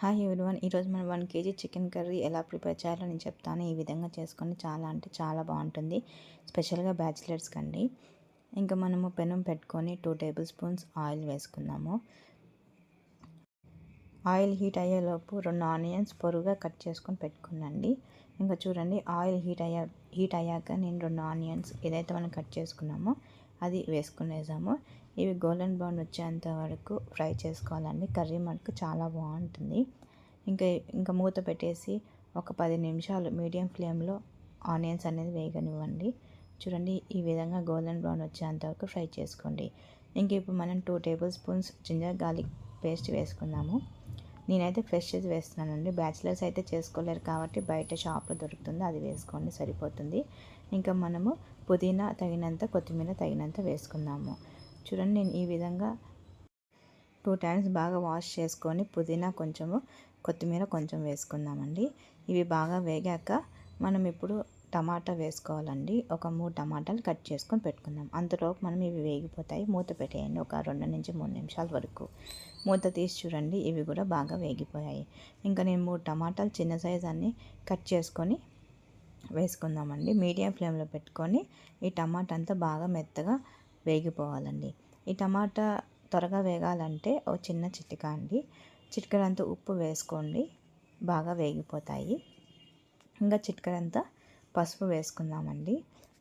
Hi everyone ఈరోజు మనం one KG chicken curry ఎలా ప్రిపేర్ చేయాలో నేను చెప్తాను. ఈ విధంగా చేసుకొని చాలా అంటే చాలా బాగుంటుంది. స్పెషల్గా బ్యాచిలర్స్కి అండి ఇంకా మనము పెనం పెట్టుకొని టూ టేబుల్ స్పూన్స్ ఆయిల్ వేసుకుందాము. ఆయిల్ హీట్ అయ్యేలోపు రెండు ఆనియన్స్ పొరుగా కట్ చేసుకొని పెట్టుకున్నండి ఇంకా చూడండి ఆయిల్ హీట్ అయ్యా హీట్ అయ్యాక నేను రెండు ఆనియన్స్ ఏదైతే మనం కట్ చేసుకున్నామో అది వేసుకునేసాము. ఇవి గోల్డెన్ బ్రౌన్ వచ్చేంత వరకు ఫ్రై చేసుకోవాలండి. కర్రీ మనకు చాలా బాగుంటుంది. ఇంకా ఇంకా మూత పెట్టేసి ఒక పది నిమిషాలు మీడియం ఫ్లేమ్లో ఆనియన్స్ అనేది వేయగనివ్వండి చూడండి ఈ విధంగా గోల్డెన్ బ్రౌన్ వచ్చేంత వరకు ఫ్రై చేసుకోండి. ఇంక ఇప్పుడు మనం two table spoons ginger garlic paste వేసుకుందాము. నేనైతే ఫ్రెష్ వేస్తున్నానండి. బ్యాచిలర్స్ అయితే చేసుకోలేరు కాబట్టి బయట షాప్లో దొరుకుతుంది. అది వేసుకోండి సరిపోతుంది. ఇంకా మనము పుదీనా తగినంత కొత్తిమీర తగినంత వేసుకుందాము. చూడండి నేను ఈ విధంగా టూ టైమ్స్ బాగా వాష్ చేసుకొని పుదీనా కొంచెము కొత్తిమీర కొంచెం వేసుకుందామండి. ఇవి బాగా వేగాక మనం ఇప్పుడు టమాటా వేసుకోవాలండి. ఒక మూడు టమాటాలు కట్ చేసుకొని పెట్టుకుందాం. అంతలోపు మనం ఇవి వేగిపోతాయి. మూత పెట్టేయండి ఒక రెండు నుంచి మూడు నిమిషాల వరకు. మూత తీసి చూడండి ఇవి కూడా బాగా వేగిపోయాయి. ఇంకా నేను మూడు టమాటాలు చిన్న సైజ్ అన్ని కట్ చేసుకొని వేసుకుందామండి. మీడియం ఫ్లేమ్లో పెట్టుకొని ఈ టమాటా అంతా బాగా మెత్తగా వేగిపోవాలండి. ఈ టమాటా త్వరగా వేగాలంటే ఓ చిన్న చిటిక అండి. చిటికడంతా ఉప్పు వేసుకోండి. బాగా వేగిపోతాయి. ఇంకా చిటికడంతా పసుపు వేసుకుందామండి.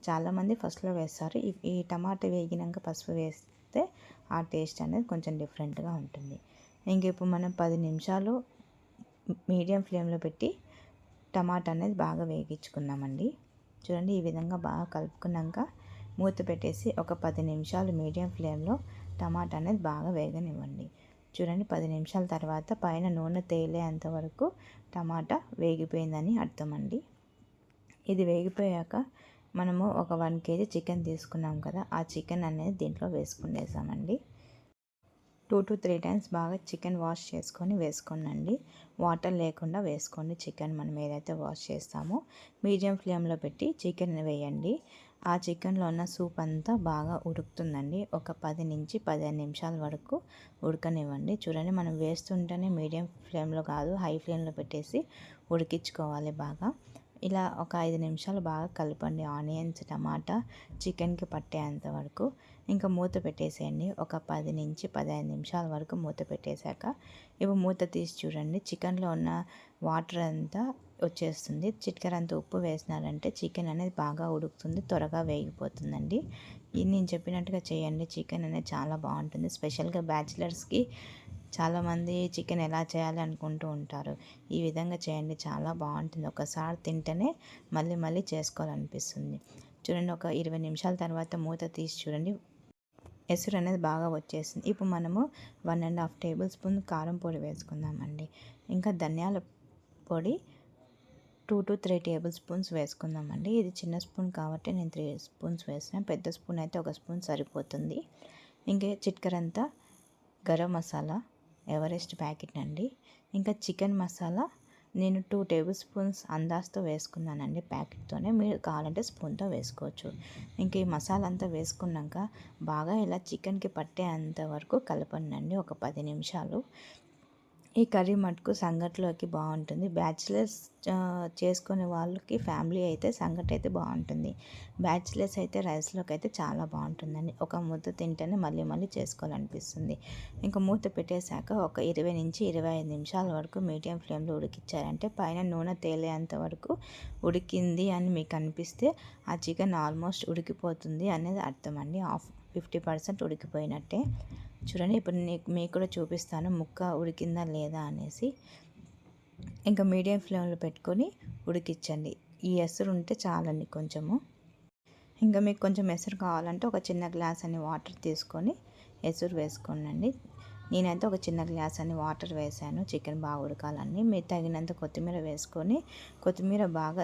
చాలామంది ఫస్ట్లో వేస్తారు. ఈ టమాటా వేగినాక పసుపు వేస్తే ఆ టేస్ట్ అనేది కొంచెం డిఫరెంట్గా ఉంటుంది. ఇంక ఇప్పుడు మనం పది నిమిషాలు మీడియం ఫ్లేమ్లో పెట్టి టమాటా అనేది బాగా వేగించుకుందామండి. చూడండి ఈ విధంగా బాగా కలుపుకున్నాక మూత పెట్టేసి ఒక పది నిమిషాలు మీడియం ఫ్లేమ్లో టమాటా అనేది బాగా వేగనివ్వండి. చూడండి పది నిమిషాల తర్వాత పైన నూనె తేలేంత వరకు టమాటా వేగిపోయిందని అర్థం అండి ఇది వేగిపోయాక మనము ఒక వన్ కేజీ చికెన్ తీసుకున్నాం కదా ఆ చికెన్ అనేది దీంట్లో వేసుకునేసామండి. టూ టు త్రీ టైమ్స్ బాగా చికెన్ వాష్ చేసుకొని వేసుకోనండి. వాటర్ లేకుండా వేసుకోండి చికెన్ మనం ఏదైతే వాష్ చేస్తామో. మీడియం ఫ్లేమ్లో పెట్టి చికెన్ వేయండి. ఆ చికెన్లో ఉన్న సూప్ అంతా బాగా ఉడుకుతుందండి. ఒక పది నుంచి పదిహేను నిమిషాల వరకు ఉడకనివ్వండి. చూడండి మనం వేస్తుంటేనే మీడియం ఫ్లేమ్లో కాదు హై ఫ్లేమ్లో పెట్టేసి ఉడికించుకోవాలి బాగా. ఇలా ఒక ఐదు నిమిషాలు బాగా కలపండి. ఆనియన్స్ టమాటా చికెన్కి పట్టేంత వరకు. ఇంకా మూత పెట్టేసేయండి. ఒక పది నుంచి పదిహేను నిమిషాల వరకు మూత పెట్టేశాక ఇప్పుడు మూత తీసి చూడండి. చికెన్లో ఉన్న వాటర్ అంతా వచ్చేస్తుంది. చిట్కర్ అంత ఉప్పు వేసినారంటే చికెన్ అనేది బాగా ఉడుకుతుంది త్వరగా వేగిపోతుందండి. ఇది నేను చెప్పినట్టుగా చేయండి. చికెన్ అనేది చాలా బాగుంటుంది. స్పెషల్గా బ్యాచిలర్స్కి చాలామంది చికెన్ ఎలా చేయాలి అనుకుంటూ ఉంటారు. ఈ విధంగా చేయండి. చాలా బాగుంటుంది. ఒకసారి తింటేనే మళ్ళీ మళ్ళీ చేసుకోవాలనిపిస్తుంది. చూడండి ఒక ఇరవై నిమిషాల తర్వాత మూత తీసి చూడండి. ఎసురు అనేది బాగా వచ్చేసింది. ఇప్పుడు మనము one and half table spoon కారం పొడి వేసుకుందామండి. ఇంకా ధనియాల పొడి two to three table spoons వేసుకుందామండి. ఇది చిన్న స్పూన్ కాబట్టి నేను త్రీ స్పూన్స్ వేసిన పెద్ద స్పూన్ అయితే ఒక స్పూన్ సరిపోతుంది. ఇంకా చిట్కరంతా గరం మసాలా ఎవరెస్ట్ ప్యాకెట్ అండి. ఇంకా చికెన్ మసాలా నేను టూ టేబుల్ స్పూన్స్ అందాజతో వేసుకున్నానండి ప్యాకెట్తోనే. మీరు కావాలంటే స్పూన్తో వేసుకోవచ్చు. ఇంకా ఈ మసాలా అంతా వేసుకున్నాక బాగా ఇలా చికెన్కి పట్టేంత వరకు కలపండి ఒక పది నిమిషాలు. ఈ కర్రీ మటుకు సంగట్లోకి బాగుంటుంది. బ్యాచిలర్స్ చేసుకునే వాళ్ళకి ఫ్యామిలీ అయితే సంగటి అయితే బాగుంటుంది. బ్యాచిలర్స్ అయితే రైస్లోకి అయితే చాలా బాగుంటుందండి. ఒక ముద్ద తింటేనే మళ్ళీ మళ్ళీ చేసుకోవాలనిపిస్తుంది. ఇంకా మూత పెట్టేశాక ఒక ఇరవై నుంచి ఇరవై ఐదు నిమిషాల వరకు మీడియం ఫ్లేమ్లో ఉడికిచ్చారంటే పైన నూనె తేలేంత వరకు ఉడికింది అని మీకు అనిపిస్తే ఆ చికెన్ ఆల్మోస్ట్ ఉడికిపోతుంది అనేది అర్థం అండి హాఫ్ ఫిఫ్టీ పర్సెంట్ ఉడికిపోయినట్టే. చూడండి ఇప్పుడు నీకు మీకు కూడా చూపిస్తాను ముక్క ఉడికిందా లేదా అనేసి. ఇంకా మీడియం ఫ్లేమ్లో పెట్టుకొని ఉడికించండి. ఈ ఎసరు ఉంటే చాలండి కొంచెము. ఇంకా మీకు కొంచెం ఎసరు కావాలంటే ఒక చిన్న గ్లాస్ అని వాటర్ తీసుకొని ఎసురు వేసుకోండి నేనైతే ఒక చిన్న గ్లాస్ అని వాటర్ వేసాను. చికెన్ బాగా ఉడకాలని మీరు తగినంత కొత్తిమీర వేసుకొని కొత్తిమీర బాగా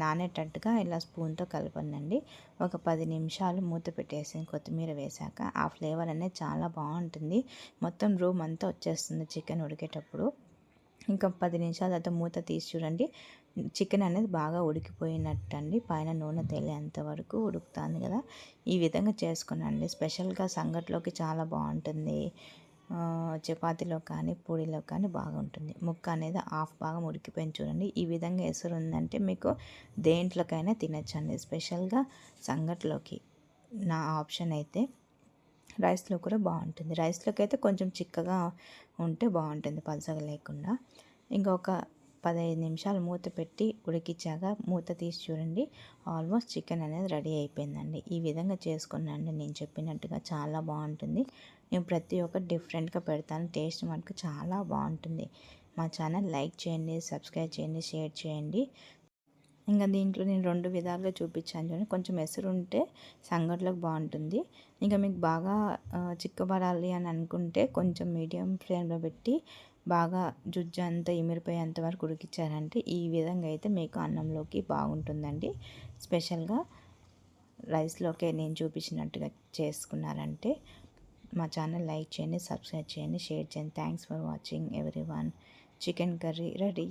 నానేటట్టుగా ఇలా స్పూన్తో కలపండి ఒక పది నిమిషాలు మూత పెట్టేసి కొత్తిమీర వేసాక ఆ ఫ్లేవర్ అనేది చాలా బాగుంటుంది. మొత్తం రూమ్ అంతా వచ్చేస్తుంది చికెన్ ఉడికేటప్పుడు. ఇంకా పది నిమిషాల తర్వాత మూత తీసి చూడండి. చికెన్ అనేది బాగా ఉడికిపోయినట్టు అండి పైన నూనె తేలేంత వరకు ఉడుకుతుంది కదా. ఈ విధంగా చేసుకునండి స్పెషల్గా సంగట్లోకి చాలా బాగుంటుంది. చపాతీలో కానీ పూడిలో కానీ బాగుంటుంది. ముక్క అనేది హాఫ్ భాగం ఉడికిపోయింది చూడండి. ఈ విధంగా ఎసురు ఉందంటే మీకు దేంట్లోకైనా తినచ్చండి. స్పెషల్గా సంగట్లోకి నా ఆప్షన్ అయితే. రైస్లో కూడా బాగుంటుంది. రైస్లోకి అయితే కొంచెం చిక్కగా ఉంటే బాగుంటుంది పలసగా లేకుండా. ఇంకొక పదహైదు నిమిషాలు మూత పెట్టి ఉడికించాక మూత తీసి చూడండి. ఆల్మోస్ట్ చికెన్ అనేది రెడీ అయిపోయిందండి. ఈ విధంగా చేసుకున్నాండి నేను చెప్పినట్టుగా చాలా బాగుంటుంది. నేను ప్రతి ఒక్కటి డిఫరెంట్గా పెడతాను. టేస్ట్ మటుకు చాలా బాగుంటుంది. మా ఛానల్ లైక్ చేయండి సబ్స్క్రైబ్ చేయండి షేర్ చేయండి. ఇంకా దీంట్లో నేను రెండు విధాలుగా చూపించాను చూడండి. కొంచెం ఎసురు ఉంటే సంగట్లోకి బాగుంటుంది. ఇంకా మీకు బాగా చిక్కబడాలి అని అనుకుంటే కొంచెం మీడియం ఫ్లేమ్లో పెట్టి బాగా జుజ్జు అంతా ఇమిరిపోయేంత వరకు ఉడికించారంటే ఈ విధంగా అయితే మీకు అన్నంలోకి బాగుంటుందండి. స్పెషల్గా రైస్లోకే నేను చూపించినట్టుగా చేసుకున్నారంటే మా ఛానల్ లైక్ చేయండి సబ్స్క్రైబ్ చేయండి షేర్ చేయండి. Thanks for watching everyone chicken curry ready